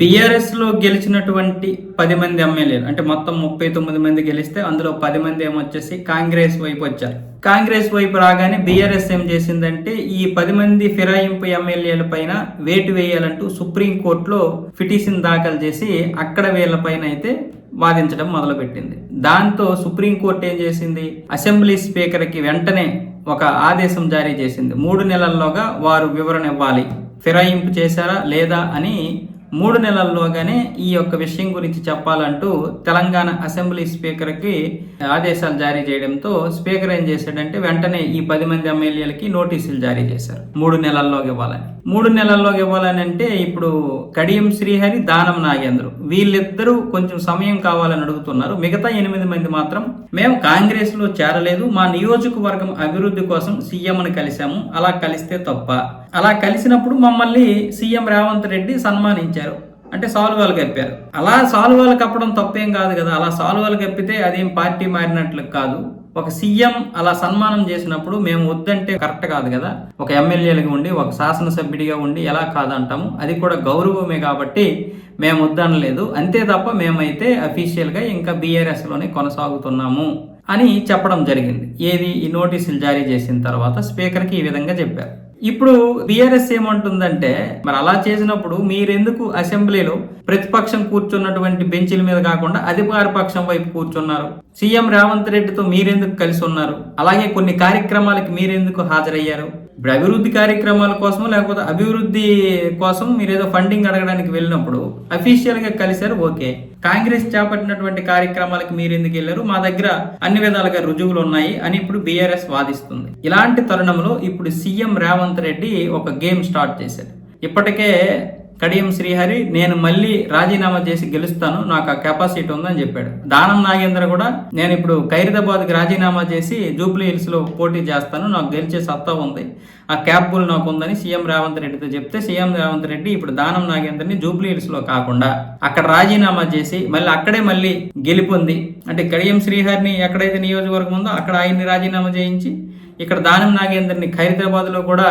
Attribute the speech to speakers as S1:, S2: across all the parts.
S1: బీఆర్ఎస్లో గెలిచినటువంటి పది మంది ఎమ్మెల్యేలు అంటే మొత్తం ముప్పై తొమ్మిది మంది గెలిస్తే అందులో పది మంది ఏమొచ్చేసి కాంగ్రెస్ వైపు వచ్చారు. కాంగ్రెస్ వైపు రాగానే బీఆర్ఎస్ ఏం చేసిందంటే ఈ పది మంది ఫిరాయింపు ఎమ్మెల్యేల పైన వేటు వేయాలంటూ సుప్రీంకోర్టులో పిటిషన్ దాఖలు చేసి అక్కడ వీళ్ళ పైన అయితే వాదించడం మొదలుపెట్టింది. దాంతో సుప్రీంకోర్టు ఏం చేసింది? అసెంబ్లీ స్పీకర్కి వెంటనే ఒక ఆదేశం జారీ చేసింది. మూడు నెలల్లోగా వారు వివరణ ఇవ్వాలి. ఫిరాయింపు చేశారా లేదా అని మూడు నెలల్లోగానే ఈ యొక్క విషయం గురించి చెప్పాలంటూ తెలంగాణ అసెంబ్లీ స్పీకర్కి ఆదేశాలు జారీ చేయడంతో స్పీకర్ ఏం చేశాడంటే వెంటనే ఈ పది మంది ఎమ్మెల్యేలకి నోటీసులు జారీ చేశారు. మూడు నెలల్లోకి ఇవ్వాలని. మూడు నెలల్లోకి ఇవ్వాలని అంటే ఇప్పుడు కడియం శ్రీహరి దానం నాగేంద్రు వీళ్ళిద్దరూ కొంచెం సమయం కావాలని అడుగుతున్నారు. మిగతా ఎనిమిది మంది మాత్రం మేము కాంగ్రెస్లో చేరలేదు మా నియోజకవర్గం అభివృద్ధి కోసం సీఎంని కలిశాము అలా కలిస్తే తప్ప అలా కలిసినప్పుడు మమ్మల్ని సీఎం రేవంత్ రెడ్డి సన్మానించారు. అంటే సాల్వాలు కప్పారు అలా సాల్వాలు కప్పడం తప్పేం కాదు కదా. అలా సాల్వాలు కప్పితే అదేం పార్టీ మారినట్లు కాదు. ఒక సీఎం అలా సన్మానం చేసినప్పుడు మేము వద్దంటే కరెక్ట్ కాదు కదా. ఒక ఎమ్మెల్యేలుగా ఉండి ఒక శాసనసభ్యుడిగా ఉండి ఎలా కాదంటాము? అది కూడా గౌరవమే కాబట్టి మేము వద్దనలేదు. అంతే తప్ప మేమైతే అఫీషియల్గా ఇంకా బీఆర్ఎస్లోనే కొనసాగుతున్నాము అని చెప్పడం జరిగింది. ఏది? ఈ నోటీసులు జారీ చేసిన తర్వాత స్పీకర్కి ఈ విధంగా చెప్పారు. ఇప్పుడు బీఆర్ఎస్ ఏమంటుందంటే మరి అలా చేసినప్పుడు మీరెందుకు అసెంబ్లీలో ప్రతిపక్షం కూర్చున్నటువంటి బెంచీల మీద కాకుండా అధికార పక్షం వైపు కూర్చున్నారు? సీఎం రేవంత్ రెడ్డితో మీరెందుకు కలిసి ఉన్నారు? అలాగే కొన్ని కార్యక్రమాలకి మీరెందుకు హాజరయ్యారు? ఇప్పుడు అభివృద్ధి కార్యక్రమాల కోసం లేకపోతే అభివృద్ధి కోసం మీరు ఏదో ఫండింగ్ అడగడానికి వెళ్ళినప్పుడు అఫీషియల్గా కలిశారు ఓకే. కాంగ్రెస్ చేపట్టినటువంటి కార్యక్రమాలకు మీరు ఎందుకు వెళ్ళారు? మా దగ్గర అన్ని విధాలుగా రుజువులు ఉన్నాయి అని ఇప్పుడు బీఆర్ఎస్ వాదిస్తుంది. ఇలాంటి తరుణంలో ఇప్పుడు సీఎం రేవంత్ రెడ్డి ఒక గేమ్ స్టార్ట్ చేశారు ఇప్పటికే కడియం శ్రీహరి నేను మళ్ళీ రాజీనామా చేసి గెలుస్తాను నాకు ఆ కెపాసిటీ ఉందని చెప్పాడు. దానం నాగేంద్ర కూడా నేను ఇప్పుడు ఖైరదాబాద్కి రాజీనామా చేసి జూబ్లీ హిల్స్లో పోటీ చేస్తాను నాకు గెలిచే సత్తా ఉంది. ఆ క్యాపబుల్ నాకు ఉందని సీఎం రేవంత్ రెడ్డితో చెప్తే సీఎం రేవంత్ రెడ్డి ఇప్పుడు దానం నాగేంద్రని జూబ్లీ హిల్స్లో కాకుండా అక్కడ రాజీనామా చేసి మళ్ళీ అక్కడే మళ్ళీ గెలుపొంది. అంటే కడియం శ్రీహరిని ఎక్కడైతే నియోజకవర్గం ఉందో అక్కడ ఆయన్ని రాజీనామా చేయించి ఇక్కడ దానం నాగేందర్ని ఖైరతాబాద్లో కూడా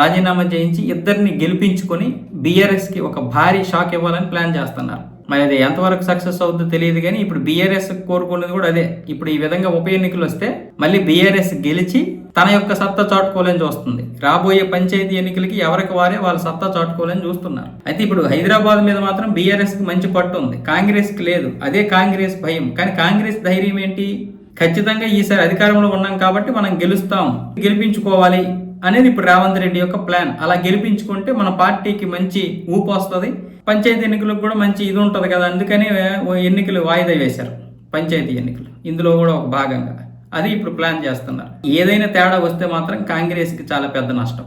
S1: రాజీనామా చేయించి ఇద్దరిని గెలిపించుకొని బీఆర్ఎస్కి ఒక భారీ షాక్ ఇవ్వాలని ప్లాన్ చేస్తున్నారు. మరి అది ఎంతవరకు సక్సెస్ అవుతుందో తెలియదు కానీ ఇప్పుడు బీఆర్ఎస్ కోరుకున్నది కూడా అదే. ఇప్పుడు ఈ విధంగా ఉప ఎన్నికలు వస్తే మళ్ళీ బీఆర్ఎస్ గెలిచి తన యొక్క సత్తా చాటుకోవాలని చూస్తుంది. రాబోయే పంచాయతీ ఎన్నికలకి ఎవరికి వారే వాళ్ళ సత్తా చాటుకోవాలని చూస్తున్నారు. అయితే ఇప్పుడు హైదరాబాద్ మీద మాత్రం బీఆర్ఎస్కి మంచి పట్టు ఉంది. కాంగ్రెస్కి లేదు. అదే కాంగ్రెస్ భయం. కానీ కాంగ్రెస్ ధైర్యం ఏంటి? ఖచ్చితంగా ఈసారి అధికారంలో ఉన్నాం కాబట్టి మనం గెలుస్తాం. గెలిపించుకోవాలి అనేది ఇప్పుడు రేవంత్ రెడ్డి యొక్క ప్లాన్. అలా గెలిపించుకుంటే మన పార్టీకి మంచి ఊపు వస్తుంది. పంచాయతీ ఎన్నికలకు కూడా మంచి ఇది ఉంటుంది కదా. అందుకని ఓ ఎన్నికలు వాయిదా వేశారు. పంచాయతీ ఎన్నికలు. ఇందులో కూడా ఒక భాగంగా. అది ఇప్పుడు ప్లాన్ చేస్తున్నారు. ఏదైనా తేడా వస్తే మాత్రం కాంగ్రెస్కి చాలా పెద్ద నష్టం.